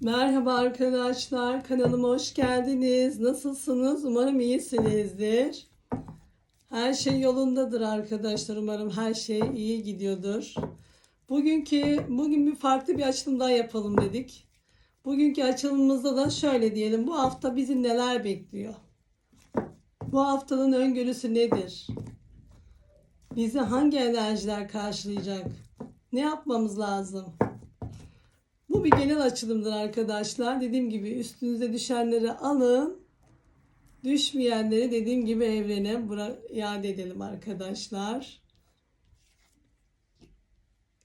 Merhaba arkadaşlar, kanalıma hoş geldiniz. Nasılsınız? Umarım iyisinizdir. Her şey yolundadır arkadaşlar. Umarım her şey iyi gidiyordur. Bugünkü bugün bir farklı bir açılım daha yapalım dedik. Bugünkü açılımımızda da şöyle diyelim. Bu hafta bizi neler bekliyor? Bu haftanın öngörüsü nedir? Bizi hangi enerjiler karşılayacak? Ne yapmamız lazım? Bu bir genel açılımdır arkadaşlar. Dediğim gibi üstünüze düşenleri alın. Düşmeyenleri dediğim gibi evrene bıra- iade edelim arkadaşlar.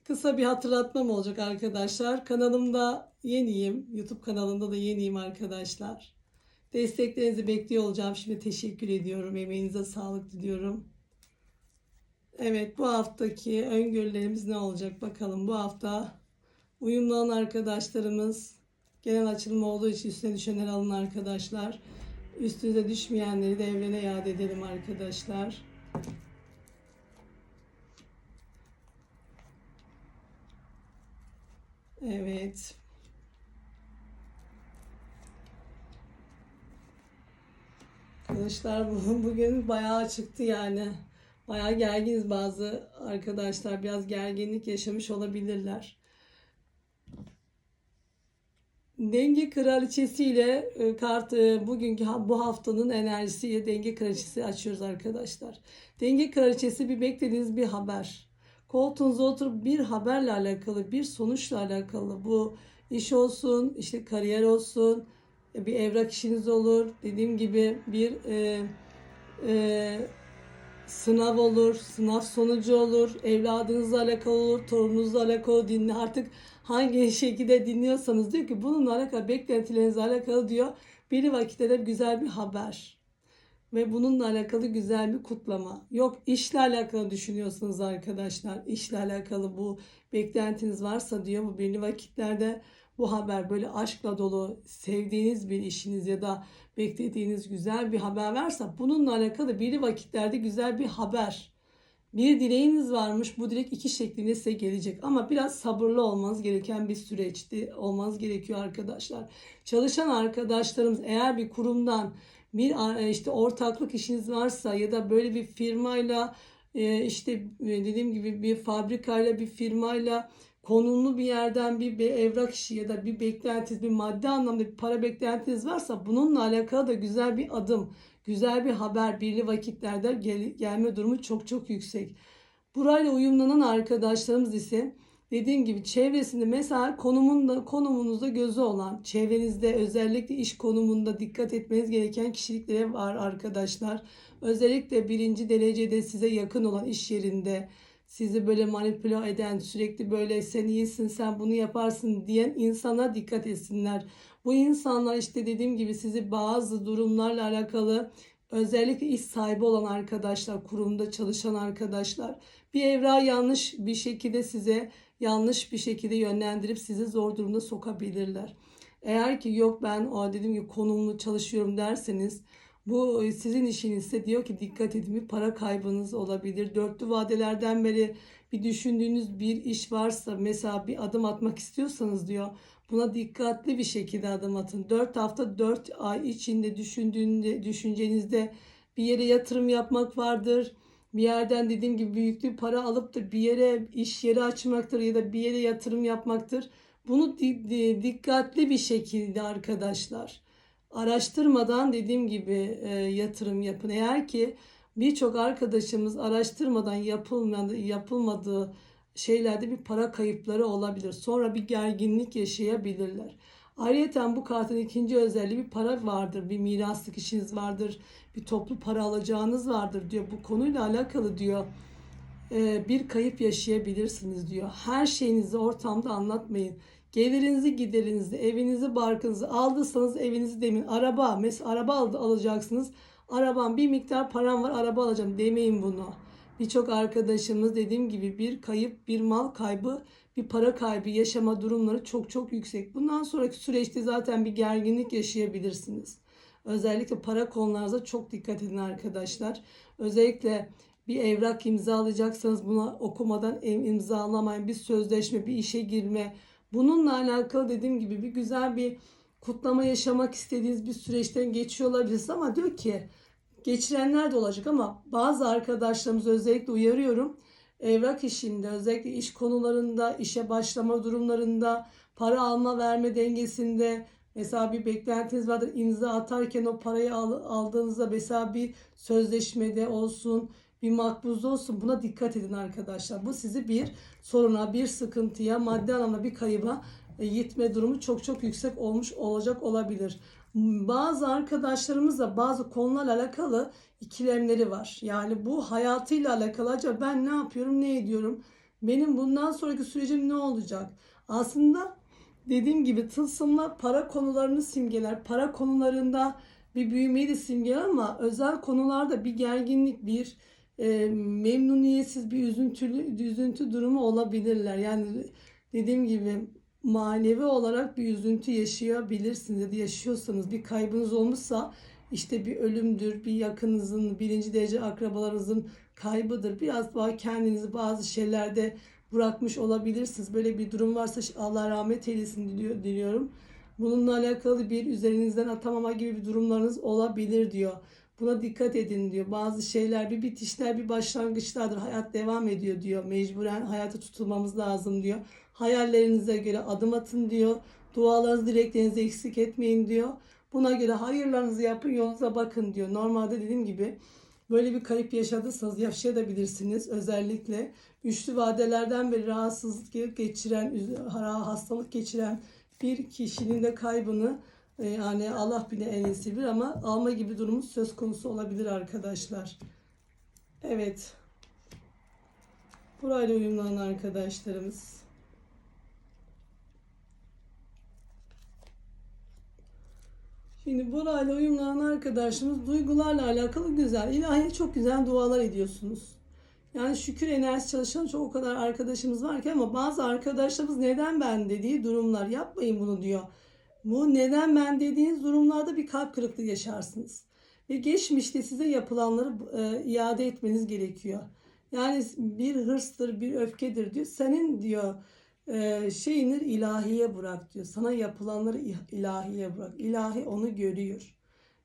Kısa bir hatırlatmam olacak arkadaşlar. Kanalımda yeniyim. YouTube kanalında da yeniyim arkadaşlar. Desteklerinizi bekliyor olacağım. Şimdi teşekkür ediyorum. Emeğinize sağlık diliyorum. Evet bu haftaki öngörülerimiz ne olacak bakalım. Bu hafta Uyumlu olan arkadaşlarımız genel açılım olduğu için üstüne düşenleri alın arkadaşlar. Üstünüze düşmeyenleri de evrene iade edelim arkadaşlar. Evet. Arkadaşlar bu- bugün bayağı çıktı yani. Bayağı gerginiz bazı arkadaşlar. Biraz gerginlik yaşamış olabilirler. Denge kraliçesi ile e, kart e, bugünkü bu haftanın enerjisiyle denge kraliçesi açıyoruz arkadaşlar. Denge kraliçesi bir beklediğiniz bir haber. Koltuğunuza oturup bir haberle alakalı, bir sonuçla alakalı bu iş olsun, işte kariyer olsun, e, bir evrak işiniz olur. Dediğim gibi bir e, e, sınav olur, sınav sonucu olur, evladınızla alakalı olur, torununuzla alakalı dinle artık hangi şekilde dinliyorsanız diyor ki bununla alakalı beklentilerinizle alakalı diyor bir vakitte de güzel bir haber ve bununla alakalı güzel bir kutlama. Yok işle alakalı düşünüyorsunuz arkadaşlar. İşle alakalı bu beklentiniz varsa diyor bu belli vakitlerde bu haber böyle aşkla dolu sevdiğiniz bir işiniz ya da beklediğiniz güzel bir haber varsa bununla alakalı belli vakitlerde güzel bir haber. Bir dileğiniz varmış. Bu dilek iki şeklinde size gelecek. Ama biraz sabırlı olmanız gereken bir süreçti. Olmanız gerekiyor arkadaşlar. Çalışan arkadaşlarımız eğer bir kurumdan bir e, işte ortaklık işiniz varsa ya da böyle bir firmayla e, işte e, dediğim gibi bir fabrikayla bir firmayla konumlu bir yerden bir, bir evrak işi ya da bir beklentiniz, bir maddi anlamda bir para beklentiniz varsa bununla alakalı da güzel bir adım, güzel bir haber birli vakitlerde gel- gelme durumu çok çok yüksek. Burayla uyumlanan arkadaşlarımız ise dediğim gibi çevresinde mesela konumunda konumunuzda gözü olan, çevrenizde özellikle iş konumunda dikkat etmeniz gereken kişiliklere var arkadaşlar. Özellikle birinci derecede size yakın olan iş yerinde sizi böyle manipüle eden, sürekli böyle sen iyisin, sen bunu yaparsın diyen insana dikkat etsinler. Bu insanlar işte dediğim gibi sizi bazı durumlarla alakalı özellikle iş sahibi olan arkadaşlar, kurumda çalışan arkadaşlar bir evrağı yanlış bir şekilde size yanlış bir şekilde yönlendirip sizi zor durumda sokabilirler. Eğer ki yok ben o dediğim gibi konumlu çalışıyorum derseniz bu e, sizin işinizse diyor ki dikkat edin bir para kaybınız olabilir. Dörtlü vadelerden beri bir düşündüğünüz bir iş varsa mesela bir adım atmak istiyorsanız diyor buna dikkatli bir şekilde adım atın. 4 hafta 4 ay içinde düşündüğünde düşüncenizde bir yere yatırım yapmak vardır. Bir yerden dediğim gibi büyüklü para alıp da bir yere iş yeri açmaktır ya da bir yere yatırım yapmaktır. Bunu di- di- dikkatli bir şekilde arkadaşlar araştırmadan dediğim gibi e, yatırım yapın. Eğer ki birçok arkadaşımız araştırmadan yapılmadı, yapılmadığı şeylerde bir para kayıpları olabilir. Sonra bir gerginlik yaşayabilirler. Ayrıca bu kartın ikinci özelliği bir para vardır. Bir miraslık işiniz vardır. Bir toplu para alacağınız vardır diyor. Bu konuyla alakalı diyor e, bir kayıp yaşayabilirsiniz diyor. Her şeyinizi ortamda anlatmayın. Gelirinizi, giderinizi, evinizi, barkınızı aldıysanız evinizi demin. Araba, mesela araba aldı, alacaksınız. Arabam bir miktar param var, araba alacağım demeyin bunu. Birçok arkadaşımız dediğim gibi bir kayıp, bir mal kaybı, bir para kaybı yaşama durumları çok çok yüksek. Bundan sonraki süreçte zaten bir gerginlik yaşayabilirsiniz. Özellikle para konularınıza çok dikkat edin arkadaşlar. Özellikle bir evrak imzalayacaksanız buna okumadan im- imzalamayın. Bir sözleşme, bir işe girme, Bununla alakalı dediğim gibi bir güzel bir kutlama yaşamak istediğiniz bir süreçten geçiyor olabilirsiniz ama diyor ki geçirenler de olacak ama bazı arkadaşlarımız özellikle uyarıyorum. Evrak işinde özellikle iş konularında, işe başlama durumlarında, para alma verme dengesinde mesela bir beklentiniz vardır imza atarken o parayı al, aldığınızda mesela bir sözleşmede olsun bir makbuzda olsun buna dikkat edin arkadaşlar. Bu sizi bir soruna, bir sıkıntıya, maddi anlamda bir kayıba e, gitme durumu çok çok yüksek olmuş olacak olabilir. Bazı arkadaşlarımız da bazı konularla alakalı ikilemleri var. Yani bu hayatıyla alakalı acaba ben ne yapıyorum, ne ediyorum? Benim bundan sonraki sürecim ne olacak? Aslında dediğim gibi tılsımla para konularını simgeler. Para konularında bir büyümeyi de simgeler ama özel konularda bir gerginlik, bir e, memnuniyetsiz bir üzüntülü üzüntü durumu olabilirler. Yani dediğim gibi manevi olarak bir üzüntü yaşayabilirsiniz ya da yaşıyorsanız bir kaybınız olmuşsa işte bir ölümdür, bir yakınınızın, birinci derece akrabalarınızın kaybıdır. Biraz daha kendinizi bazı şeylerde bırakmış olabilirsiniz. Böyle bir durum varsa Allah rahmet eylesin diliyor, diliyorum. Bununla alakalı bir üzerinizden atamama gibi bir durumlarınız olabilir diyor. Buna dikkat edin diyor. Bazı şeyler bir bitişler bir başlangıçlardır. Hayat devam ediyor diyor. Mecburen hayata tutulmamız lazım diyor. Hayallerinize göre adım atın diyor. Dualarınızı, dileklerinizi eksik etmeyin diyor. Buna göre hayırlarınızı yapın, yolunuza bakın diyor. Normalde dediğim gibi böyle bir kayıp yaşadıysanız yaşayabilirsiniz. Özellikle üçlü vadelerden beri rahatsızlık geçiren, hastalık geçiren bir kişinin de kaybını e, yani Allah bile en iyisi bilir ama alma gibi durumu söz konusu olabilir arkadaşlar. Evet. Burayla uyumlanan arkadaşlarımız. Şimdi burayla uyumlanan arkadaşımız duygularla alakalı güzel. İlahi çok güzel dualar ediyorsunuz. Yani şükür enerjisi çalışan çok o kadar arkadaşımız var ki ama bazı arkadaşlarımız neden ben dediği durumlar yapmayın bunu diyor. Bu neden ben dediğiniz durumlarda bir kalp kırıklığı yaşarsınız. Ve geçmişte size yapılanları e, iade etmeniz gerekiyor. Yani bir hırstır, bir öfkedir diyor. Senin diyor e, şeyini ilahiye bırak diyor. Sana yapılanları ilahiye bırak. İlahi onu görüyor.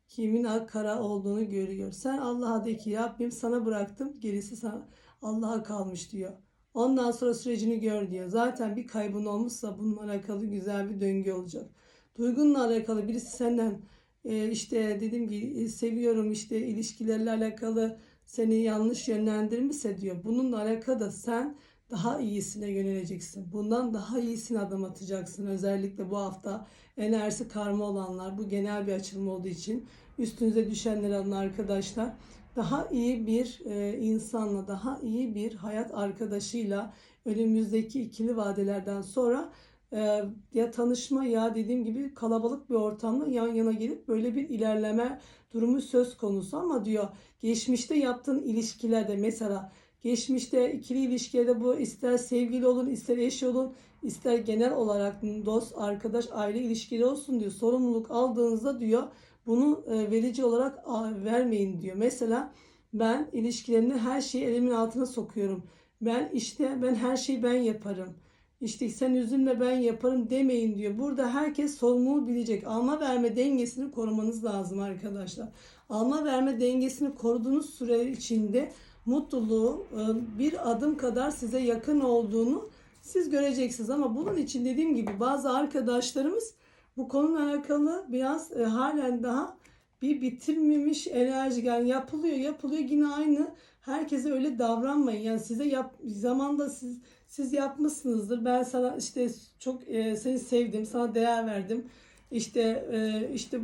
Kimin ak kara olduğunu görüyor. Sen Allah'a de ki Rabbim sana bıraktım. Gerisi sana Allah'a kalmış diyor. Ondan sonra sürecini gör diyor. Zaten bir kaybın olmuşsa bununla alakalı güzel bir döngü olacak. Duygunla alakalı birisi senden e, işte dediğim gibi e, seviyorum işte ilişkilerle alakalı seni yanlış yönlendirmişse diyor. Bununla alakalı da sen daha iyisine yöneleceksin. Bundan daha iyisine adım atacaksın. Özellikle bu hafta enerjisi karma olanlar bu genel bir açılım olduğu için üstünüze düşenler alın arkadaşlar. Daha iyi bir e, insanla, daha iyi bir hayat arkadaşıyla önümüzdeki ikili vadelerden sonra e, ya tanışma ya dediğim gibi kalabalık bir ortamda yan yana gelip böyle bir ilerleme durumu söz konusu. Ama diyor geçmişte yaptığın ilişkilerde mesela geçmişte ikili ilişkilerde bu ister sevgili olun ister eş olun ister genel olarak dost arkadaş aile ilişkileri olsun diyor. Sorumluluk aldığınızda diyor bunu e, verici olarak vermeyin diyor. Mesela ben ilişkilerimde her şeyi elimin altına sokuyorum. Ben işte ben her şeyi ben yaparım işte sen üzülme ben yaparım demeyin diyor. Burada herkes sorumluluğu bilecek. Alma verme dengesini korumanız lazım arkadaşlar. Alma verme dengesini koruduğunuz süre içinde mutluluğu e, bir adım kadar size yakın olduğunu siz göreceksiniz. Ama bunun için dediğim gibi bazı arkadaşlarımız bu konuyla alakalı biraz e, halen daha bir bitirmemiş enerji yani yapılıyor yapılıyor yine aynı herkese öyle davranmayın yani size yap zamanda siz siz yapmışsınızdır. Ben sana işte çok e, seni sevdim, sana değer verdim. İşte e, işte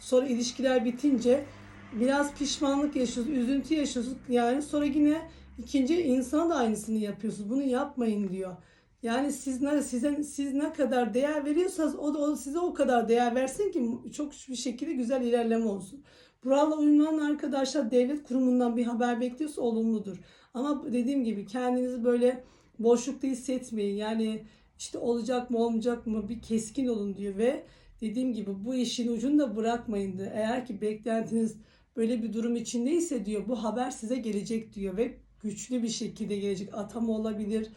sonra ilişkiler bitince biraz pişmanlık yaşıyorsunuz, üzüntü yaşıyorsunuz. Yani sonra yine ikinci insana da aynısını yapıyorsunuz. Bunu yapmayın diyor. Yani siz ne size siz ne kadar değer veriyorsanız o da o size o kadar değer versin ki çok bir şekilde güzel ilerleme olsun. Buralı uyumlanan arkadaşlar devlet kurumundan bir haber bekliyorsa olumludur. Ama dediğim gibi kendinizi böyle boşlukta hissetmeyin. Yani işte olacak mı olmayacak mı bir keskin olun diyor ve dediğim gibi bu işin ucunu da bırakmayın diyor. Eğer ki beklentiniz böyle bir durum içindeyse diyor bu haber size gelecek diyor ve güçlü bir şekilde gelecek. Atama olabilir.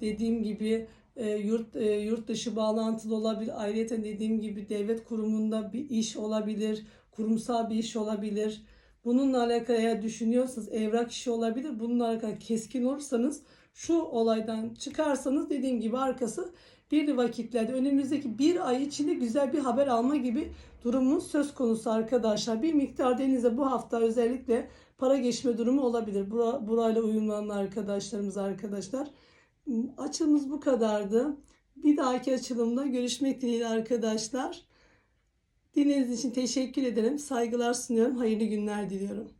Dediğim gibi e, yurt e, yurt dışı bağlantılı olabilir. Ayrıca dediğim gibi devlet kurumunda bir iş olabilir, kurumsal bir iş olabilir. Bununla alakalı eğer düşünüyorsanız evrak işi olabilir. Bununla alakalı keskin olursanız şu olaydan çıkarsanız dediğim gibi arkası bir vakitlerde önümüzdeki bir ay içinde güzel bir haber alma gibi durumumuz söz konusu arkadaşlar. Bir miktar denize bu hafta özellikle para geçme durumu olabilir. Bura, burayla uyumlanan arkadaşlarımız arkadaşlar. Açılımız bu kadardı. Bir dahaki açılımda görüşmek dileğiyle arkadaşlar. Dinlediğiniz için teşekkür ederim. Saygılar sunuyorum. Hayırlı günler diliyorum.